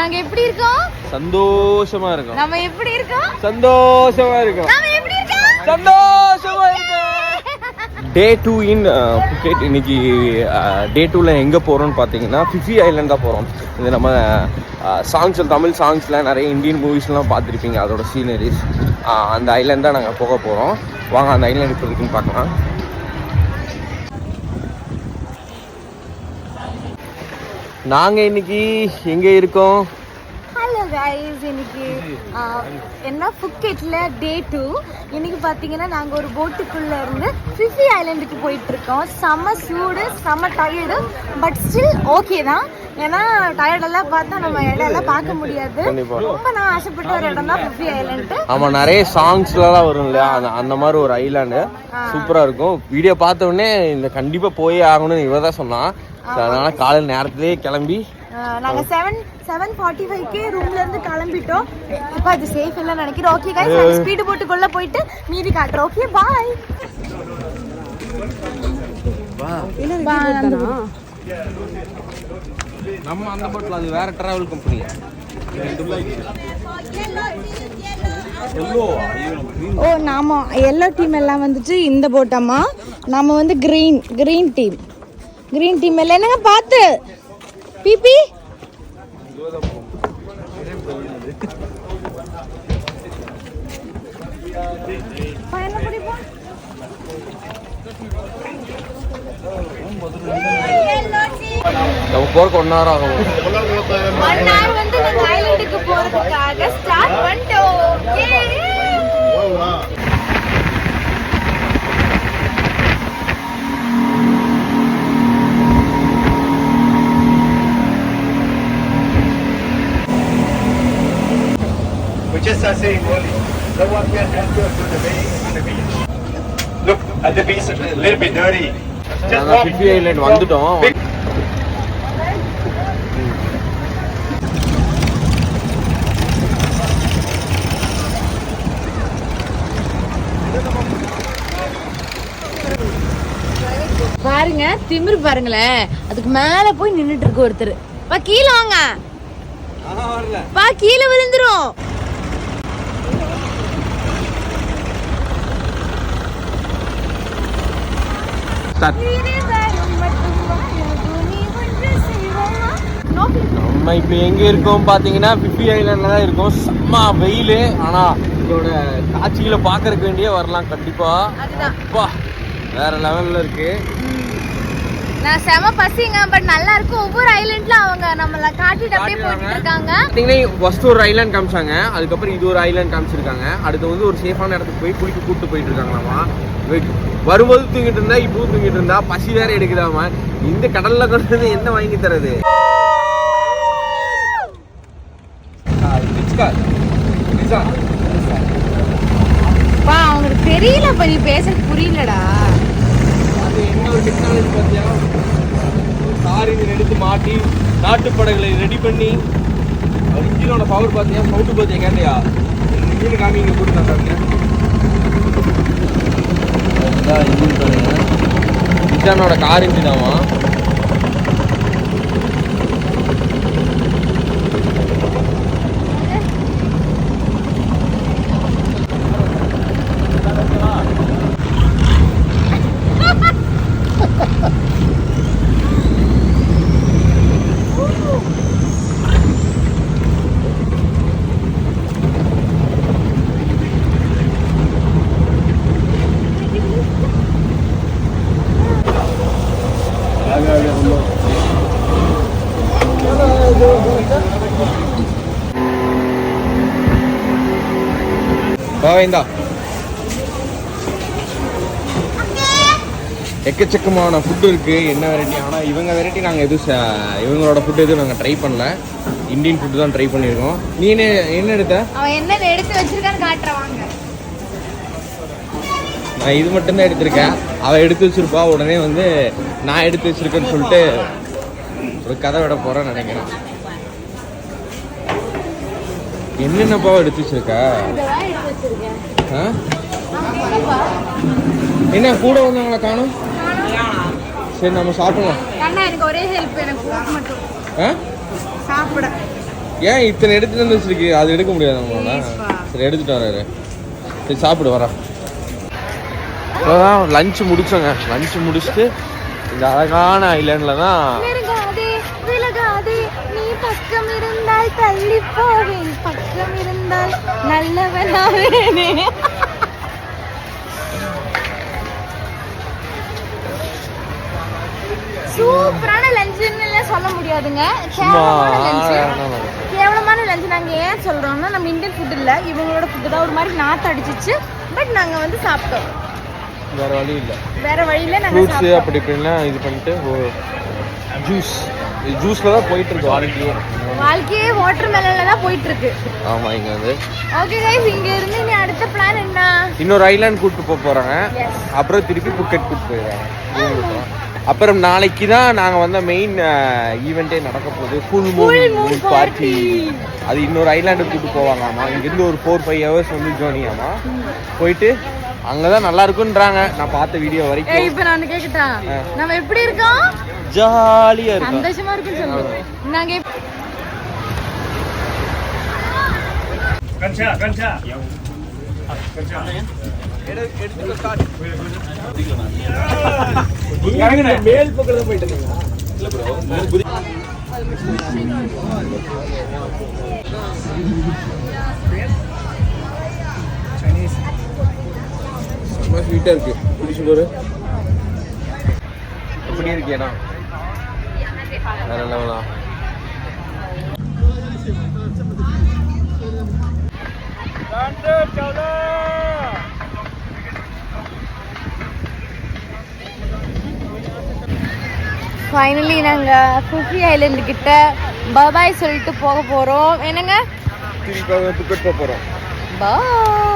நாங்க எப்படி இருக்கோம்? சந்தோஷமா இருக்கும். நம்ம எப்படி இருக்கோம்? சந்தோஷமா இருக்கும். நாம எப்படி இருக்கோம்? சந்தோஷமா இருக்கும். டே டூ இன் புக்கெட் இன்னைக்கு டே டூவில் எங்கே போகிறோம்னு பார்த்தீங்கன்னா ஃபிஃபி ஐலாண்ட் தான் போகிறோம் இது நம்ம சாங்ஸ் தமிழ் சாங்ஸில் நிறைய இந்தியன் மூவிஸ்லாம் பார்த்துருப்பீங்க. அதோட சீனரிஸ் அந்த ஐலாண்ட் தான் நாங்கள் போக போகிறோம் வாங்க அந்த ஐலாண்ட் இப்போ இருக்குன்னு பார்க்கலாம். நாங்கள் இன்னைக்கு எங்கே இருக்கோம்? ஹலோ கைஸ் இன்னைக்கு என்ன புக்கெட்ல டே டூ இன்னைக்கு பாத்தீங்கன்னா நாங்க ஒரு போட்டுக்குள்ள இருந்து ஃபிஃபி ஐலாண்டுக்கு போயிட்டு இருக்கோம் செம்ம சூடு செம்ம டயர்டு பட் ஸ்டில் ஓகே தான். ஏன்னா டயர்ட் எல்லாம் பார்த்தா நம்ம இடம் எல்லாம் பார்க்க முடியாது. ரொம்ப நான் ஆசைப்பட்ட ஒரு இடம் தான் ஃபிஃபி ஐலாண்டு ஆமாம் நிறைய சாங்ஸ்லாம் வரும் இல்லையா? அந்த அந்த மாதிரி ஒரு ஐலாண்டு சூப்பராக இருக்கும். வீடியோ பார்த்த உடனே இந்த கண்டிப்பாக போயே ஆகணும்னு இவ தான் சொன்னான். அதனால காலையில் நேரத்திலே கிளம்பி நாங்க செவன் செவன் ஃபார்ட்டி ஃபைவ்க்கே ரூம்ல இருந்து கிளம்பிட்டோம். இப்போ அது சேஃப் இல்லை நினைக்கிறேன் ஓகே கைஸ் ஸ்பீடு போட்டுக்குள்ள போயிட்டு மீதி காட்டுறோம். ஓகே பாய் நம்ம அந்த போட்டில் அது வேற டிராவல் கம்பெனி ஓ நாம எல்லோ டீம் எல்லாம் வந்துட்டு இந்த போட்டோமா நாம வந்து green green team green team எல்லாம் என்னங்க பார்த்து? Phi Phi? நம்ம போறக்கு ஒன் ஹவர் ஆகும். ஒன் ஹவர் வந்து நாங்க ஐலாண்டுக்கு போறதுக்காக ஸ்டார்ட் பண்ணிட்டோம் Just are saying only, no one can enter to the bay on the beach. Look, at the beach, a little bit dirty. Just walk Phi Phi island வந்துட்டோம் பாருங்க திமிரு பாருங்களேன் அதுக்கு மேல போய் நின்னுட்டு இருக்கு ஒருத்தர் பா கீழே வாங்க பா கீழே விழுந்துரும் ஸ்டார்ட் நம்ம இப்போ எங்கே இருக்கோம் பார்த்தீங்கன்னா ஃபிஃபி ஐலாண்டில் தான் இருக்கோம். செம்ம வெயில். ஆனால் இதோட காட்சிகளை பார்க்கறதுக்கு வேண்டியே வரலாம். கண்டிப்பாக அப்பா வேற லெவலில் இருக்கு. நான் செம பசிங்க பட் நல்லா இருக்கு ஒவ்வொரு ஐலண்ட்ல அவங்க நம்மள காட்டிட்டு அப்படியே போயிட்டு இருக்காங்க பார்த்தீங்கன்னா ஃபர்ஸ்ட் ஒரு ஐலாண்ட் காமிச்சாங்க. அதுக்கப்புறம் இது ஒரு ஐலாண்ட் காமிச்சிருக்காங்க. அடுத்து வந்து ஒரு சேஃபான இடத்துக்கு போய் குளிக்க கூப்பிட்டு போயிட்டு இருக்காங்களாமா. வரும்போது தூங்கிட்டு இருந்தா இப்போ தூங்கிட்டு இருந்தா பசி வேற எடுக்குதாமா. இந்த கடல்ல கொண்டு வந்து என்ன வாங்கி தரது? அவங்களுக்கு தெரியல நீ பேசுறது புரியலடா. என்ன ஒரு டெக்னாலஜி பார்த்தியா கார் எடுத்து மாட்டி நாட்டுப்படைகளை ரெடி பண்ணி அது இன்ஜினோட பவர் பார்த்தியா சவுண்டு பார்த்தியா கேட்டியா? இன்ஜின் காமி இங்கே போட்டு நான் இன்ஜின் பாருங்க இன்ஜானோட கார் இன்ஜின் கோவிந்தா எக்கச்சக்கமான ஃபுட்டு இருக்கு என்ன வெரைட்டி ஆனால் இவங்க வெரைட்டி நாங்கள் எதுவும் இவங்களோட ஃபுட் எதுவும் நாங்கள் ட்ரை பண்ணல. இந்தியன் ஃபுட்டு தான் ட்ரை பண்ணியிருக்கோம். நீ என்ன என்ன எடுத்த? அவன் என்ன எடுத்து வச்சிருக்கான்னு காட்டுறவாங்க நான் இது மட்டும்தான் எடுத்திருக்கேன். அவள் எடுத்து வச்சிருப்பா. உடனே வந்து நான் எடுத்து வச்சிருக்கேன்னு சொல்லிட்டு ஒரு கதை விட போறேன்னு நினைக்கிறேன். என்னென்னப்பா எடுத்து வச்சிருக்க? என்ன கூட வந்தவங்கள காணும்? சரி நம்ம சாப்பிடலாம். எனக்கு ஒரே ஹெல்ப் எனக்கு சாப்பிட. ஏன் இத்தனை எடுத்துட்டு வந்து வச்சிருக்கு அது எடுக்க முடியாது நம்மளால. சரி எடுத்துட்டு வராரு சரி சாப்பிடு வரேன். இப்போதான் லஞ்ச் முடிச்சோங்க. லஞ்ச் முடிச்சுட்டு இந்த அழகான ஐலாண்டில் தான் இருந்தால் தள்ளி போவேன். பக்கம் இருந்தால் நல்லவனாவேனே. சூப்பரான லஞ்சுன்னு சொல்ல முடியாதுங்க. கேவலமான லஞ்சு. கேவலமான லஞ்சு நாங்க ஏன் சொல்றோம்னா நம்ம இந்தியன் ஃபுட் இல்ல. இவங்களோட ஃபுட் தான் ஒரு மாதிரி நாத்து அடிச்சிச்சு. பட் நாங்க வந்து சாப்பிட்டோம். வேற வழி இல்லை. வேற வழியில நாங்க ஃப்ரூட்ஸு சாப்பிட்டோம். அப்படி இப்படிலாம் இது பண்ணிட்டு ஜூஸ் ஜூஸில் தான் போயிட்டு இருக்கு வாழ்க்கையே. வாழ்க்கையே வாட்டர் மெலன்ல தான் போயிட்டு இருக்கு ஆமாம் இங்கே வந்து. ஓகே கைஸ் இங்க இருந்து இனி அடுத்த பிளான் என்ன? இன்னொரு ஐலாண்ட் கூப்பிட்டு போக போகிறாங்க Yes. அப்புறம் திருப்பி புக்கெட் கூப்பிட்டு போயிடுறாங்க அப்புறம் நாளைக்கு தான் நாங்கள் வந்த மெயின் ஈவெண்ட்டே நடக்க போகுது. Full Moon. பார்ட்டி அது இன்னொரு ஐலாண்டுக்கு கூப்பிட்டு போவாங்களாமா? இங்கேருந்து ஒரு ஃபோர் ஃபைவ் ஹவர்ஸ் வந்து ஜோனியாமா போயிட்டு அங்கே தான் நல்லா இருக்குன்றாங்க. நான் பார்த்த வீடியோ வரைக்கும். இப்போ நான் ஆ. நம்ம எப்படி இருக்கோம்? ஜாலியாக இருக்கும். சந்தோஷமா இருக்குன்னு சொல்லுவோம் நாங்க Gancha, gancha. மேல் பக்கத்துல போயிட்டு செம்ம ஸ்வீட்டாக இருக்கு. எப்படி இருக்கேனா வேற லெவலா ஃபைனலி நாங்க குஃபி ஐலண்ட் கிட்ட பபாய் சொல்லிட்டு போக போறோம். என்னங்க? திருப்பி போக போகிறோம் பாய்